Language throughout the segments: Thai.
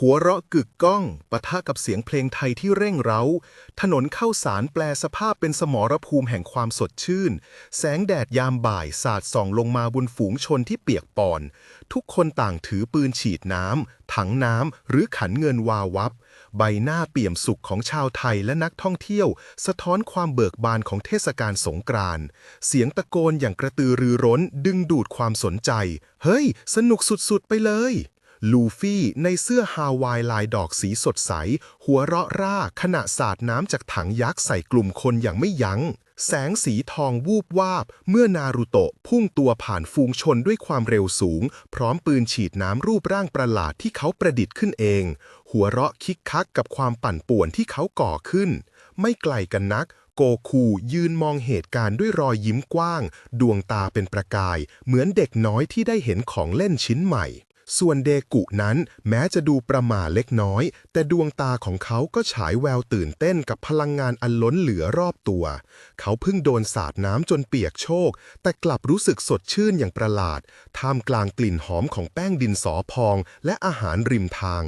หัวเราะกึกก้องปะทะกับเสียงเพลงไทยที่เร่งเร้า ถนนเข้าสารแปลสภาพเป็นสมรภูมิแห่งความสดชื่น แสงแดดยามบ่ายสาดส่องลงมาบนฝูงชนที่เปียกปอน ทุกคนต่างถือปืนฉีดน้ำ ถังน้ำ หรือขันเงินวาวับ ใบหน้าเปี่ยมสุขของชาวไทยและนักท่องเที่ยว สะท้อนความเบิกบานของเทศกาลสงกรานต์เสียงตะโกนอย่างกระตือรือร้นดึงดูดความสนใจ เฮ้ย สนุกสุดๆไปเลย ลูฟี่ในเสื้อฮาวายลายดอกสีสดใส หัวเราะร่าขณะสาดน้ำจากถังยักษ์ใส่กลุ่มคนอย่างไม่ยัง้ง แสงสีทองวูบวาบ เมื่อนารูโตะพุ่งตัวผ่านฟูงชนด้วยความเร็วสูง พร้อมปืนฉีดน้ำรูปร่างประหลาดที่เขาประดิษฐ์ขึ้นเอง หัวเราะคิกคักกับความปั่นป่วนที่เขาก่อขึ้น ไม่ไกลกันนักโกคูยืนมองเหตุการณ์ด้วยรอยยิ้มกว้าง ดวงตาเป็นประกาย เหมือนเด็กน้อยที่ได้เห็นของเล่นชิ้นใหม่ ส่วนเดกุนั้นแม้จะดูประหม่าเล็กน้อย แต่ดวงตาของเขาก็ฉายแววตื่นเต้นกับพลังงานอันล้นเหลือรอบตัว เขาเพิ่งโดนสาดน้ำจนเปียกโชก แต่กลับรู้สึกสดชื่นอย่างประหลาด ท่ามกลางกลิ่นหอมของแป้งดินสอพอง และอาหารริมทาง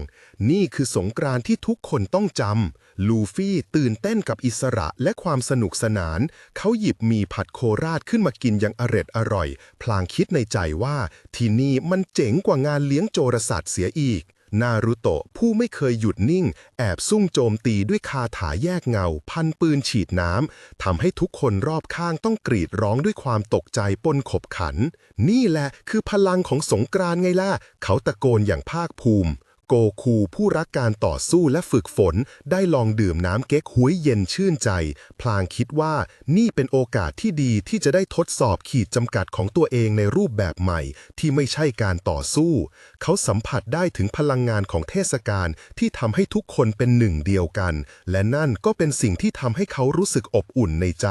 นี่คือสงกรานต์ที่ทุกคนต้องจำ ลูฟี่ตื่นเต้นกับอิสระและความสนุกสนาน เขาหยิบมีผัดโคราชขึ้นมากินอย่างอร็ดอร่อย พลางคิดในใจว่าที่นี่มันเจ๋งกว่างานเลี้ยงโจรสัตว์เสียอีก นารุโตะผู้ไม่เคยหยุดนิ่ง แอบซุ่มโจมตีด้วยคาถาแยกเงา พันปืนฉีดน้ำทำให้ทุกคนรอบข้างต้องกรีดร้องด้วยความตกใจปนขบขัน นี่แหละคือพลังของสงกรานไงล่ะ เขาตะโกนอย่างภาคภูมิ โกคูผู้รักการต่อสู้และฝึกฝน ได้ลองดื่มน้ำเก๊กฮุยเย็นชื่นใจ พลางคิดว่านี่เป็นโอกาสที่ดีที่จะได้ทดสอบขีดจำกัดของตัวเองในรูปแบบใหม่ ที่ไม่ใช่การต่อสู้ เขาสัมผัสได้ถึงพลังงานของเทศกาลที่ทำให้ทุกคนเป็นหนึ่งเดียวกัน และนั่นก็เป็นสิ่งที่ทำให้เขารู้สึกอบอุ่นในใจ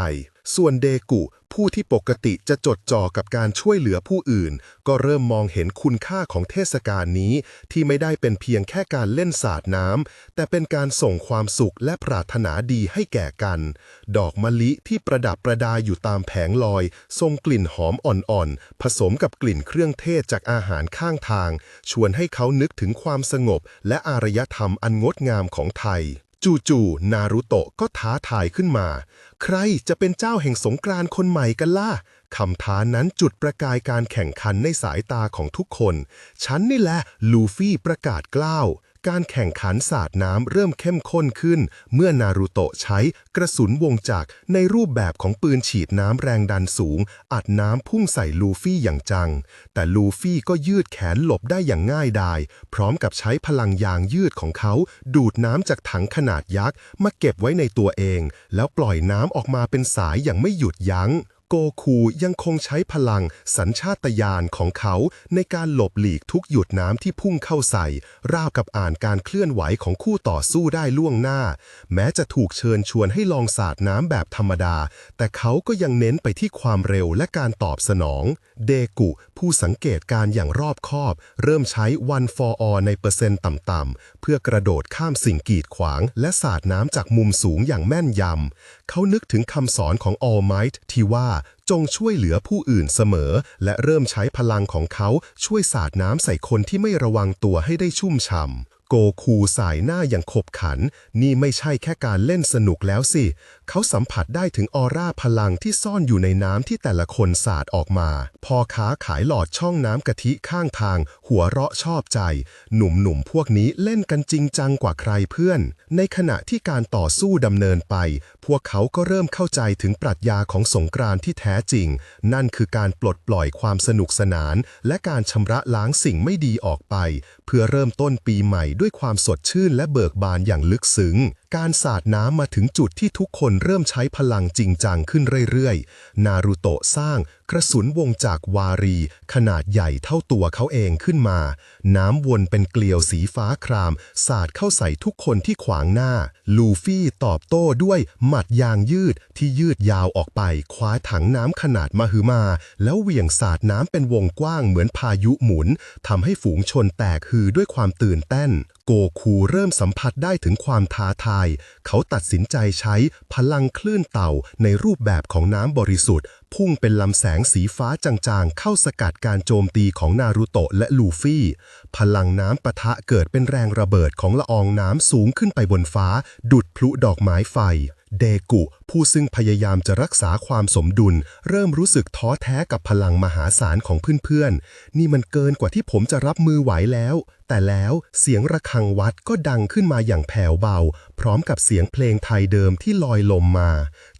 ส่วนเดกุ ผู้ที่ปกติจะจดจ่อกับการช่วยเหลือผู้อื่น ก็เริ่มมองเห็นคุณค่าของเทศกาลนี้ ที่ไม่ได้เป็นเพียงแค่การเล่นสาดน้ำแต่เป็นการส่งความสุขและปรารถนาดีให้แก่กัน ดอกมะลิที่ประดับประดาอยู่ตามแผงลอย ทรงกลิ่นหอมอ่อนๆ ผสมกับกลิ่นเครื่องเทศจากอาหารข้างทาง ชวนให้เขานึกถึงความสงบและอารยธรรมอันงดงามของไทย จู่ๆนารุโตะก็ท้าทายขึ้นมา ใครจะเป็นเจ้าแห่งสงกรานต์คนใหม่กันล่ะคำท้านั้นจุดประกายการแข่งขันในสายตาของทุกคน ฉันนี่แหละลูฟี่ประกาศกล้าว การแข่งขันสาดน้ำเริ่มเข้มข้นขึ้น เมื่อนารูโตะใช้กระสุนวงจักรในรูปแบบของปืนฉีดน้ำแรงดันสูง อัดน้ำพุ่งใส่ลูฟี่อย่างจัง แต่ลูฟี่ก็ยืดแขนหลบได้อย่างง่ายดาย พร้อมกับใช้พลังยางยืดของเขา ดูดน้ำจากถังขนาดยักษ์มาเก็บไว้ในตัวเอง แล้วปล่อยน้ำออกมาเป็นสายอย่างไม่หยุดยัง้ง โกคูยังคงใช้พลังสัญชาตญาณของเขาในการหลบหลีกทุกหยุดน้ำที่พุ่งเข้าใส่ ราวกับอ่านการเคลื่อนไหวของคู่ต่อสู้ได้ล่วงหน้า แม้จะถูกเชิญชวนให้ลองสาดน้ำแบบธรรมดา แต่เขาก็ยังเน้นไปที่ความเร็วและการตอบสนอง เดกุ ผู้สังเกตการอย่างรอบคอบ เริ่มใช้ one for all ในเปอร์เซ็นต์ต่ำๆเพื่อกระโดดข้ามสิ่งกีดขวาง และสาดน้ำจากมุมสูงอย่างแม่นยำ เขานึกถึงคำสอนของ All Might ที่ว่าจงช่วยเหลือผู้อื่นเสมอ และเริ่มใช้พลังของเขาช่วยสาดน้ำใส่คนที่ไม่ระวังตัวให้ได้ชุ่มฉ่ำ โกคูสายหน้าอย่างขบขัน นี่ไม่ใช่แค่การเล่นสนุกแล้วสิ เขาสัมผัสได้ถึงออร่าพลังที่ซ่อนอยู่ในน้ำที่แต่ละคนสาดออกมา พอค้าขายหลอดช่องน้ำกะทิข้างทาง หัวเราะชอบใจ หนุ่มๆพวกนี้เล่นกันจริงจังกว่าใครเพื่อน ในขณะที่การต่อสู้ดำเนินไป พวกเขาก็เริ่มเข้าใจถึงปรัชญาของสงกรานต์ที่แท้จริง นั่นคือการปลดปล่อยความสนุกสนาน และการชำระล้างสิ่งไม่ดีออกไป เพื่อเริ่มต้นปีใหม่ด้วยความสดชื่นและเบิกบานอย่างลึกซึ้งการสาดน้ำมาถึงจุดที่ทุกคนเริ่มใช้พลังจริงจังขึ้นเรื่อยๆ นารูโตะสร้างกระสุนวงจากวารี ขนาดใหญ่เท่าตัวเขาเองขึ้นมา น้ำวนเป็นเกลียวสีฟ้าคราม สาดเข้าใส่ทุกคนที่ขวางหน้า ลูฟี่ตอบโต้ด้วยหมัดยางยืดที่ยืดยาวออกไป คว้าถังน้ำขนาดมหึมา แล้วเหวี่ยงสาดน้ำเป็นวงกว้างเหมือนพายุหมุนทำให้ฝูงชนแตกฮือด้วยความตื่นเต้น โกคูเริ่มสัมผัสได้ถึงความท้าทาย เขาตัดสินใจใช้พลังคลื่นเต่าในรูปแบบของน้ำบริสุทธิ์ พุ่งเป็นลำแสงสีฟ้าจางๆ เข้าสกัดการโจมตีของนารูโตะและลูฟี่ พลังน้ำปะทะเกิดเป็นแรงระเบิดของละอองน้ำสูงขึ้นไปบนฟ้า ดุดพลุดอกไม้ไฟเดกุ ผู้ซึ่งพยายามจะรักษาความสมดุล เริ่มรู้สึกท้อแท้กับพลังมหาศาลของเพื่อนๆ นี่มันเกินกว่าที่ผมจะรับมือไหวแล้ว แต่แล้วเสียงระฆังวัดก็ดังขึ้นมาอย่างแผ่วเบา พร้อมกับเสียงเพลงไทยเดิมที่ลอยลมมา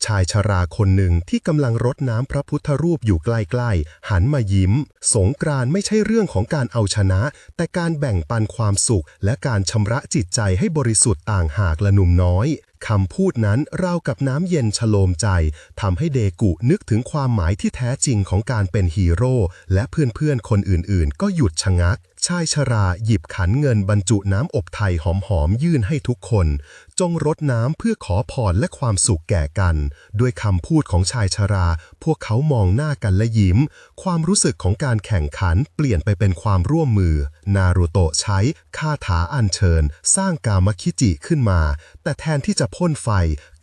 ชายชราคนหนึ่งที่กำลังรดน้ำพระพุทธรูปอยู่ใกล้ๆ หันมายิ้ม สงกรานไม่ใช่เรื่องของการเอาชนะ แต่การแบ่งปันความสุข และการชำระจิตใจให้บริสุทธิ์ต่างหากละหนุ่มน้อยคำพูดนั้นราวกับน้ำเย็นฉโลมใจทำให้เดกุนึกถึงความหมายที่แท้จริงของการเป็นฮีโร่และเพื่อนๆคนอื่นๆ ก็หยุดชะงักชายชราหยิบขันเงินบรรจุน้ำอบไทยหอมๆยื่นให้ทุกคน จงรดน้ำเพื่อขอพรและความสุขแก่กัน ด้วยคำพูดของชายชรา พวกเขามองหน้ากันและยิ้ม ความรู้สึกของการแข่งขันเปลี่ยนไปเป็นความร่วมมือ นารูโตะใช้คาถาอัญเชิญ สร้างกามคิจิขึ้นมา แต่แทนที่จะพ่นไฟ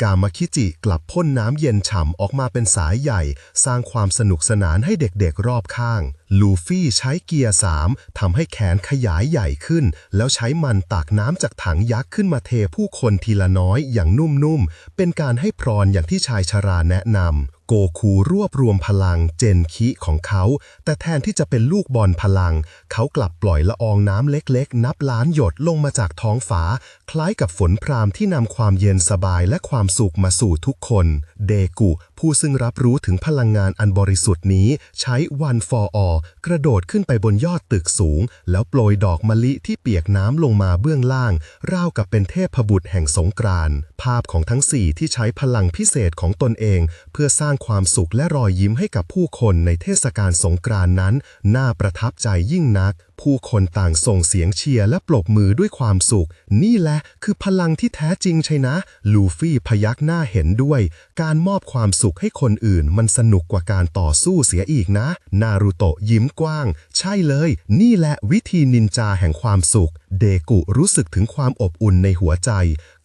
กามคิจิกลับพ่นน้ำเย็นฉ่ำออกมาเป็นสายใหญ่ สร้างความสนุกสนานให้เด็กๆรอบข้างลูฟี่ใช้เกียร์สามทำให้แขนขยายใหญ่ขึ้น แล้วใช้มันตักน้ำจากถังยักษ์ขึ้นมาเทผู้คนทีละน้อยอย่างนุ่มๆ เป็นการให้พรอย่างที่ชายชราแนะนำ โกคูรวบรวมพลังเจนคิของเขา แต่แทนที่จะเป็นลูกบอลพลัง เขากลับปล่อยละอองน้ำเล็กๆ นับล้านหยดลงมาจากท้องฟ้า คล้ายกับฝนพรามที่นำความเย็นสบายและความสุขมาสู่ทุกคน เดกุผู้ซึ่งรับรู้ถึงพลังงานอันบริสุทธิ์นี้ ใช้วันฟอร์อกระโดดขึ้นไปบนยอดตึกสูง แล้วโปรยดอกมะลิที่เปียกน้ำลงมาเบื้องล่าง ราวกับเป็นเทพบุตรแห่งสงกรานต์ภาพของทั้งสี่ที่ใช้พลังพิเศษของตนเอง เพื่อสร้างความสุขและรอยยิ้มให้กับผู้คนในเทศกาลสงกรานต์นั้น น่าประทับใจยิ่งนักผู้คนต่างส่งเสียงเชียร์และปรบมือด้วยความสุข นี่แหละคือพลังที่แท้จริงใช่นะ ลูฟี่พยักหน้าเห็นด้วย การมอบความสุขให้คนอื่น มันสนุกกว่าการต่อสู้เสียอีกนะ นารูโตะยิ้มกว้าง ใช่เลย นี่แหละวิธีนินจาแห่งความสุข เดกุรู้สึกถึงความอบอุ่นในหัวใจ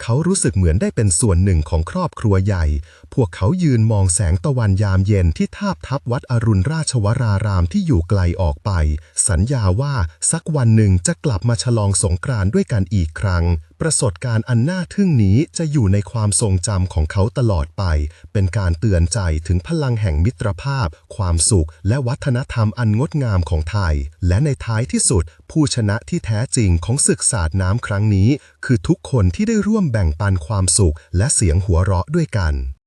เขารู้สึกเหมือนได้เป็นส่วนหนึ่งของครอบครัวใหญ่ พวกเขายืนมองแสงตะวันยามเย็นที่ทาบทับวัดอรุณราชวรารามที่อยู่ไกลออกไป สัญญาว่าสักวันหนึ่งจะกลับมาฉลองสงกรานต์ด้วยกันอีกครั้ง ประสบการณ์อันน่าทึ่งนี้จะอยู่ในความทรงจำของเขาตลอดไป เป็นการเตือนใจถึงพลังแห่งมิตรภาพ ความสุข และวัฒนธรรมอันงดงามของไทย และในท้ายที่สุด ผู้ชนะที่แท้จริงของศึกสาดน้ำครั้งนี้ คือทุกคนที่ได้ร่วมแบ่งปันความสุข และเสียงหัวเราะด้วยกัน